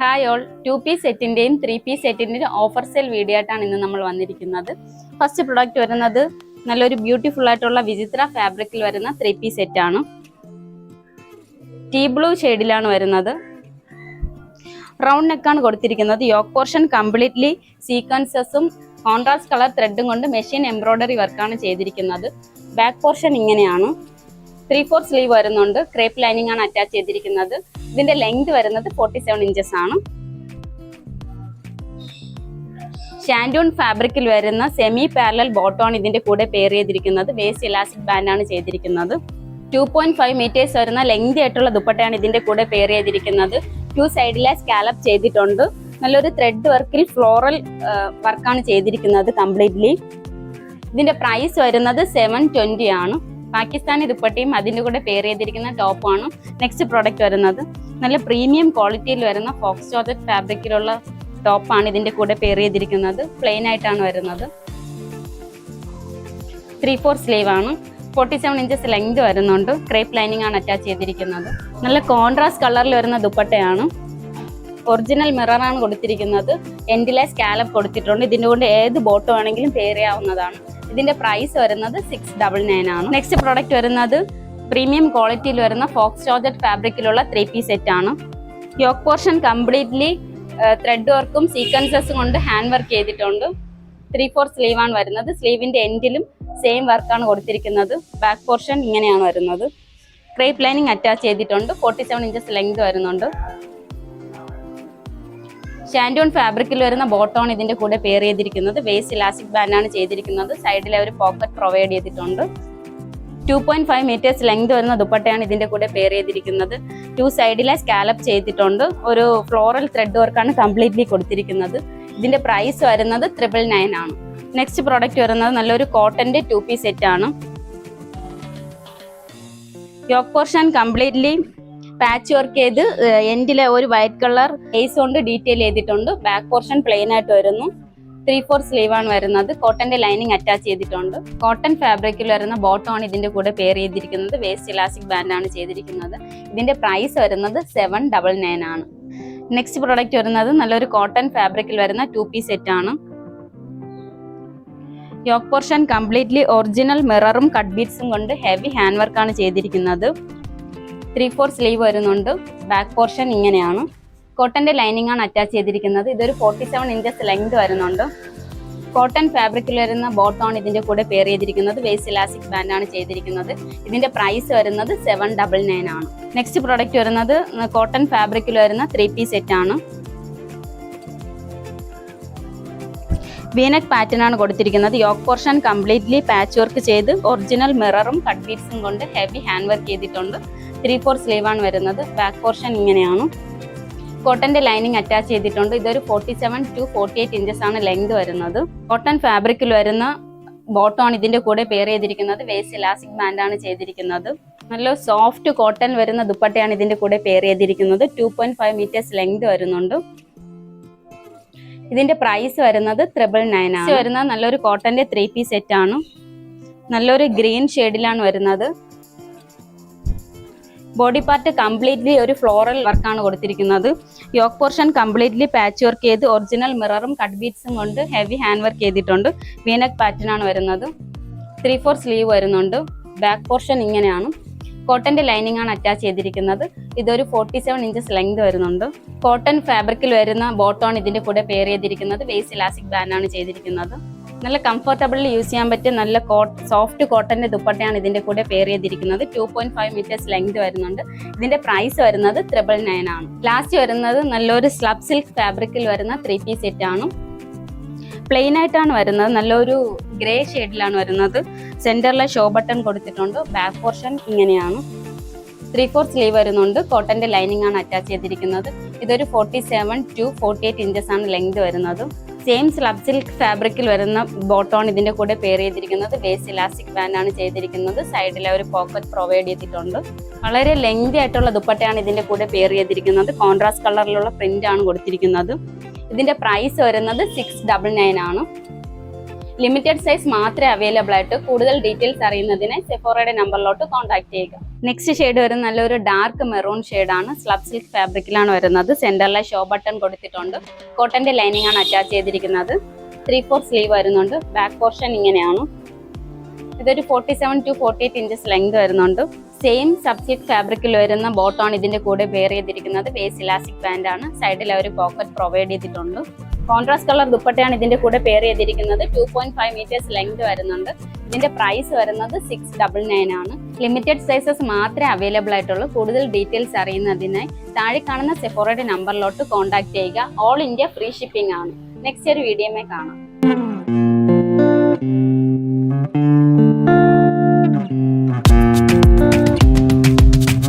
Hi all. To piece സെറ്റിന്റെയും three piece സെറ്റിന്റെയും offer sale video ആയിട്ടാണ് ഇന്ന് നമ്മൾ വന്നിരിക്കുന്നത്. ഫസ്റ്റ് പ്രൊഡക്റ്റ് വരുന്നത് നല്ലൊരു ബ്യൂട്ടിഫുൾ ആയിട്ടുള്ള വിചിത്ര ഫാബ്രിക്കിൽ വരുന്ന ത്രീ പീസ് സെറ്റ് ആണ്. ടീ ബ്ലൂ ഷെയ്ഡിലാണ് വരുന്നത്. റൗണ്ട് നെക്കാണ് കൊടുത്തിരിക്കുന്നത്. യോക്ക് പോർഷൻ കംപ്ലീറ്റ്ലി സീക്വൻസസും കോൺട്രാസ്റ്റ് കളർ ത്രെഡും കൊണ്ട് മെഷീൻ എംബ്രോയ്ഡറി വർക്കാണ് ചെയ്തിരിക്കുന്നത്. ബാക്ക് പോർഷൻ ഇങ്ങനെയാണ്. ത്രീ ഫോർ സ്ലീവ് വരുന്നുണ്ട്. ക്രേപ്പ് ലൈനിങ് ആണ് അറ്റാച്ച് ചെയ്തിരിക്കുന്നത്. ഇതിന്റെ ലെങ്ത് വരുന്നത് ഫോർട്ടി സെവൻ ഇഞ്ചസ് ആണ് ഷാൻഡൂൺ ഫാബ്രിക്കിൽ വരുന്ന സെമി പാരലൽ ബോട്ടോൺ ഇതിന്റെ കൂടെ പെയർ ചെയ്തിരിക്കുന്നത്. വേസ്റ്റ് ഇലാസ്റ്റിക് ആണ് ചെയ്തിരിക്കുന്നത്. ടു പോയിന്റ് ഫൈവ് മീറ്റേഴ്സ് വരുന്ന ലെങ്തി ആയിട്ടുള്ള ദുപ്പട്ടയാണ് ഇതിന്റെ കൂടെ പെയർ ചെയ്തിരിക്കുന്നത്. ടു സൈഡിലെ സ്കാലപ്പ് ചെയ്തിട്ടുണ്ട്. നല്ലൊരു ത്രെഡ് വർക്കിൽ ഫ്ലോറൽ വർക്കാണ് ചെയ്തിരിക്കുന്നത് കംപ്ലീറ്റ്ലി ഇതിന്റെ പ്രൈസ് വരുന്നത് സെവൻ ട്വന്റി ആണ്. പാകിസ്ഥാനി ദുപ്പട്ടയും അതിന്റെ കൂടെ പെയർ ചെയ്തിരിക്കുന്ന ടോപ്പാണ് നെക്സ്റ്റ് പ്രോഡക്റ്റ് വരുന്നത്. നല്ല പ്രീമിയം ക്വാളിറ്റിയിൽ വരുന്ന ഫോക്സ് ജോർജറ്റ് ഫാബ്രിക്കിലുള്ള ടോപ്പാണ് ഇതിന്റെ കൂടെ പെയർ ചെയ്തിരിക്കുന്നത്. പ്ലെയിൻ ആയിട്ടാണ് വരുന്നത്. ത്രീ ഫോർ സ്ലീവ് ആണ്. ഫോർട്ടി സെവൻ ഇഞ്ചസ് ലെങ്ത് വരുന്നുണ്ട്. ക്രേപ്പ് ലൈനിങ് ആണ് അറ്റാച്ച് ചെയ്തിരിക്കുന്നത്. നല്ല കോൺട്രാസ്റ്റ് കളറിൽ വരുന്ന ദുപ്പട്ടയാണ്. ഒറിജിനൽ മിററാണ് കൊടുത്തിരിക്കുന്നത്. എൻഡിലെ സ്കാലപ്പ് കൊടുത്തിട്ടുണ്ട്. ഇതിന്റെ കൊണ്ട് ഏത് ബോട്ട് വേണമെങ്കിലും പേരെയാവുന്നതാണ് ഇതിന്റെ പ്രൈസ് വരുന്നത് സിക്സ് ഡബിൾ നയൻ ആണ്. നെക്സ്റ്റ് പ്രോഡക്റ്റ് വരുന്നത് പ്രീമിയം ക്വാളിറ്റിയിൽ വരുന്ന ഫോക്സ് ജോർജറ്റ് ഫാബ്രിക്കിലുള്ള ത്രീ പീസ് സെറ്റ് ആണ്. യോക്ക് പോർഷൻ കംപ്ലീറ്റ്ലി ത്രെഡ് വർക്കും സീക്വൻസസും കൊണ്ട് ഹാൻഡ് വർക്ക് ചെയ്തിട്ടുണ്ട്. ത്രീ ഫോർ സ്ലീവാണ് വരുന്നത്. സ്ലീവിന്റെ എൻഡിലും സെയിം വർക്കാണ് കൊടുത്തിരിക്കുന്നത്. ബാക്ക് പോർഷൻ ഇങ്ങനെയാണ് വരുന്നത്. ക്രേപ്പ് ലൈനിങ് അറ്റാച്ച് ചെയ്തിട്ടുണ്ട്. ഫോർട്ടി സെവൻ ഇഞ്ചസ് ലെങ്ത് വരുന്നുണ്ട്. ഷാൻഡോൺ ഫാബ്രിക്കിൽ വരുന്ന ബോട്ടോൺ ഇതിന്റെ കൂടെ പെയർ ചെയ്തിരിക്കുന്നത്. വേസ്റ്റ് ഇലാസ്റ്റിക് ബാൻഡ് ആണ് ചെയ്തിരിക്കുന്നത്. സൈഡിൽ ഒരു പോക്കറ്റ് പ്രൊവൈഡ് ചെയ്തിട്ടുണ്ട്. Two point five metres length വരുന്ന ദുപ്പട്ടയാണ് ഇതിന്റെ കൂടെ പെയർ ചെയ്തിരിക്കുന്നത്. ടു സൈഡിലെ സ്കാലപ്പ് ചെയ്തിട്ടുണ്ട്. ഒരു ഫ്ലോറൽ ത്രെഡ് വർക്കാണ് കംപ്ലീറ്റ്ലി കൊടുത്തിരിക്കുന്നത്. ഇതിന്റെ പ്രൈസ് വരുന്നത് ട്രിപ്പിൾ നയൻ ആണ്. നെക്സ്റ്റ് പ്രോഡക്റ്റ് വരുന്നത് നല്ലൊരു കോട്ടന്റെ ടു പീസ് സെറ്റ് ആണ്. Yoke portion completely patch work ചെയ്ത് എൻഡിലെ ഒരു വൈറ്റ് കളർ ഫേസ് കൊണ്ട് ഡീറ്റെയിൽ ചെയ്തിട്ടുണ്ട്. ബാക്ക് പോർഷൻ പ്ലെയിൻ ആയിട്ട് വരുന്നു. ത്രീ ഫോർ സ്ലീവ് ആണ് വരുന്നത്. കോട്ടന്റെ ലൈനിങ് അറ്റാച്ച് ചെയ്തിട്ടുണ്ട്. കോട്ടൺ ഫാബ്രിക്കിൽ വരുന്ന ബോട്ടം ആണ് ഇതിന്റെ കൂടെ പെയർ ചെയ്തിരിക്കുന്നത്. വേസ്റ്റ് ഇലാസ്റ്റിക് ബാൻഡ് ആണ് ചെയ്തിരിക്കുന്നത്. ഇതിന്റെ പ്രൈസ് വരുന്നത് സെവൻ ഡബിൾ നയൻ ആണ്. നെക്സ്റ്റ് പ്രോഡക്റ്റ് വരുന്നത് നല്ലൊരു കോട്ടൺ ഫാബ്രിക്കിൽ വരുന്ന ടു പീസ് സെറ്റ് ആണ് യോക്ക് പോർഷൻ കംപ്ലീറ്റ്ലി ഒറിജിനൽ മിററും കട്ട് ബീറ്റ്സും കൊണ്ട് ഹെവി ഹാൻഡ് വർക്ക് ആണ് ചെയ്തിരിക്കുന്നത്. ത്രീ ഫോർ സ്ലീവ് വരുന്നുണ്ട്. ബാക്ക് പോർഷൻ ഇങ്ങനെയാണ്. കോട്ടന്റെ ലൈനിങ് ആണ് അറ്റാച്ച് ചെയ്തിരിക്കുന്നത്. ഇതൊരു ഫോർട്ടി സെവൻ ഇഞ്ചസ് ലെങ്ത് വരുന്നുണ്ട്. കോട്ടൺ ഫാബ്രിക്കിൽ വരുന്ന ബോട്ടോൺ ഇതിന്റെ കൂടെ പെയർ ചെയ്തിരിക്കുന്നത്. വേസ്റ്റ് ഇലാസ്റ്റിക് ബാൻഡ് ആണ് ചെയ്തിരിക്കുന്നത്. ഇതിന്റെ പ്രൈസ് വരുന്നത് സെവൻ ഡബിൾ നയൻ ആണ്. നെക്സ്റ്റ് പ്രോഡക്റ്റ് വരുന്നത് കോട്ടൺ ഫാബ്രിക്കിൽ വരുന്ന ത്രീ പീസ് സെറ്റ് ആണ്. വീനക് പാറ്റേൺ ആണ് കൊടുത്തിരിക്കുന്നത്. Yoke portion completely patch work ചെയ്ത് ഒറിജിനൽ മിററും കട്ട് ബീറ്റ്സും കൊണ്ട് ഹെവി ഹാൻഡ് വർക്ക് ചെയ്തിട്ടുണ്ട്. ത്രീ ഫോർ സ്ലീവ് ആണ് വരുന്നത്. ബാക്ക് പോർഷൻ ഇങ്ങനെയാണ്. കോട്ടന്റെ ലൈനിങ് അറ്റാച്ച് ചെയ്തിട്ടുണ്ട്. ഇതൊരു forty seven to forty eight inches ആണ് ലെങ്ത് വരുന്നത്. കോട്ടൺ ഫാബ്രിക്കിൽ വരുന്ന ബോട്ടോൺ ഇതിന്റെ കൂടെ പെയർ ചെയ്തിരിക്കുന്നത്. വേസ്റ്റ് ഇലാസ്റ്റിക് ബാൻഡ് ആണ് ചെയ്തിരിക്കുന്നത്. നല്ല സോഫ്റ്റ് കോട്ടൺ വരുന്ന ദുപ്പട്ടയാണ് ഇതിന്റെ കൂടെ പെയർ ചെയ്തിരിക്കുന്നത്. Two point five metres length വരുന്നുണ്ട്. ഇതിന്റെ പ്രൈസ് വരുന്നത് ത്രിബിൾ നയൻ ആണ്. വരുന്നത് നല്ലൊരു കോട്ടന്റെ ത്രീ പീസ് സെറ്റ് ആണ്. നല്ലൊരു ഗ്രീൻ ഷെയ്ഡിലാണ് വരുന്നത്. ബോഡി പാർട്ട് കംപ്ലീറ്റ്ലി ഒരു ഫ്ലോറൽ വർക്കാണ് കൊടുത്തിരിക്കുന്നത്. Yoke portion completely patch work ചെയ്ത് ഒറിജിനൽ മിററും കട്ട് ബീറ്റ്സും കൊണ്ട് ഹെവി ഹാൻഡ് വർക്ക് ചെയ്തിട്ടുണ്ട്. വീനക് പാറ്റേൺ ആണ് വരുന്നത്. ത്രീ ഫോർ സ്ലീവ് വരുന്നുണ്ട്. ബാക്ക് പോർഷൻ ഇങ്ങനെയാണ്. കോട്ടന്റെ ലൈനിങ് ആണ് അറ്റാച്ച് ചെയ്തിരിക്കുന്നത്. ഇതൊരു ഫോർട്ടി സെവൻ ഇഞ്ചസ് ലെങ്ത് വരുന്നുണ്ട്. കോട്ടൺ ഫാബ്രിക്കിൽ വരുന്ന ബോട്ടോൺ ഇതിന്റെ കൂടെ പെയർ ചെയ്തിരിക്കുന്നത്. വേസ്റ്റ് ഇലാസ്റ്റിക് ബാൻഡാണ് ചെയ്തിരിക്കുന്നത്. നല്ല കംഫർട്ടബിളിൽ യൂസ് ചെയ്യാൻ പറ്റിയ നല്ല സോഫ്റ്റ് കോട്ടന്റെ ദുപ്പട്ടയാണ് ഇതിന്റെ കൂടെ പെയർ ചെയ്തിരിക്കുന്നത്. Two point five metres length വരുന്നുണ്ട്. ഇതിന്റെ പ്രൈസ് വരുന്നത് ത്രിബിൾ നയൻ ആണ്. ലാസ്റ്റ് വരുന്നത് നല്ലൊരു സ്ലബ് സിൽക്ക് ഫാബ്രിക്കിൽ വരുന്ന ത്രീ പീസ് സെറ്റ് ആണ്. പ്ലെയിൻ ആയിട്ടാണ് വരുന്നത്. നല്ലൊരു ഗ്രേ ഷെയ്ഡിലാണ് വരുന്നത്. സെന്ററിലെ ഷോ ബട്ടൺ കൊടുത്തിട്ടുണ്ട്. ബാക്ക് പോർഷൻ ഇങ്ങനെയാണ്. ത്രീ ഫോർ സ്ലീവ് വരുന്നുണ്ട്. കോട്ടന്റെ ലൈനിങ് ആണ് അറ്റാച്ച് ചെയ്തിരിക്കുന്നത്. ഇതൊരു forty seven to forty eight inches ആണ് ലെങ്ത് വരുന്നത്. സെയിം സ്ലബ് സിൽക്ക് ഫാബ്രിക്കിൽ വരുന്ന ബോട്ടോൺ ഇതിന്റെ കൂടെ പെയർ ചെയ്തിരിക്കുന്നത് ബേസ് ഇലാസ്റ്റിക് ബാൻഡ് ആണ് ചെയ്തിരിക്കുന്നത്. സൈഡിൽ ഒരു പോക്കറ്റ് പ്രൊവൈഡ് ചെയ്തിട്ടുണ്ട്. വളരെ ലെങ്തി ആയിട്ടുള്ള ദുപ്പട്ടയാണ് ഇതിന്റെ കൂടെ പെയർ ചെയ്തിരിക്കുന്നത്. കോൺട്രാസ്റ്റ് കളറിലുള്ള പ്രിന്റ് ആണ് കൊടുത്തിരിക്കുന്നത്. ഇതിന്റെ പ്രൈസ് വരുന്നത് സിക്സ് ഡബിൾ നയൻ ആണ്. ലിമിറ്റഡ് സൈസ് മാത്രമേ അവൈലബിൾ ആയിട്ട്. കൂടുതൽ ഡീറ്റെയിൽസ് അറിയുന്നതിന് സെഫോറയുടെ നമ്പറിലോട്ട് കോൺടാക്ട് ചെയ്യുക. നെക്സ്റ്റ് ഷെയ്ഡ് വരുന്ന നല്ലൊരു ഡാർക്ക് മെറൂൺ ഷെയ്ഡാണ് സ്ലബ് സിൽക്ക് ഫാബ്രിക്കിലാണ് വരുന്നത്. സെന്ററിലെ ഷോ ബട്ടൺ കൊടുത്തിട്ടുണ്ട്. കോട്ടന്റെ ലൈനിങ് ആണ് അറ്റാച്ച് ചെയ്തിരിക്കുന്നത്. ത്രീ ഫോർ സ്ലീവ് വരുന്നുണ്ട്. ബാക്ക് പോർഷൻ ഇങ്ങനെയാണ്. ഇതൊരു forty seven to forty eight inches length വരുന്നുണ്ട് സെയിം സബ്സിഡ് ഫാബ്രിക്കിൽ വരുന്ന ബോട്ടാണ് ഇതിന്റെ കൂടെ വെയർ ചെയ്തിരിക്കുന്നത്. ബേസ് ഇലാസ്റ്റിക് ബാൻഡ് ആണ്. സൈഡിൽ ഒരു പോക്കറ്റ് പ്രൊവൈഡ് ചെയ്തിട്ടുണ്ട്. കോൺട്രാസ്റ്റ് കളർ ദുപ്പട്ടയാണ് ഇതിന്റെ കൂടെ പെയർ ചെയ്തിരിക്കുന്നത്. Two point five metres length വരുന്നുണ്ട്. ഇതിന്റെ പ്രൈസ് വരുന്നത് സിക്സ് ഡബിൾ നയൻ ആണ്. ലിമിറ്റഡ് സൈസസ് മാത്രമേ അവൈലബിൾ ആയിട്ടുള്ളൂ. കൂടുതൽ ഡീറ്റെയിൽസ് അറിയുന്നതിനായി താഴെ കാണുന്ന സെഫോറയുടെ നമ്പറിലോട്ട് കോൺടാക്ട് ചെയ്യുക. ഓൾ ഇന്ത്യ ഫ്രീ ഷിപ്പിംഗ് ആണ്. നെക്സ്റ്റ് ഒരു വീഡിയോമേ കാണാം.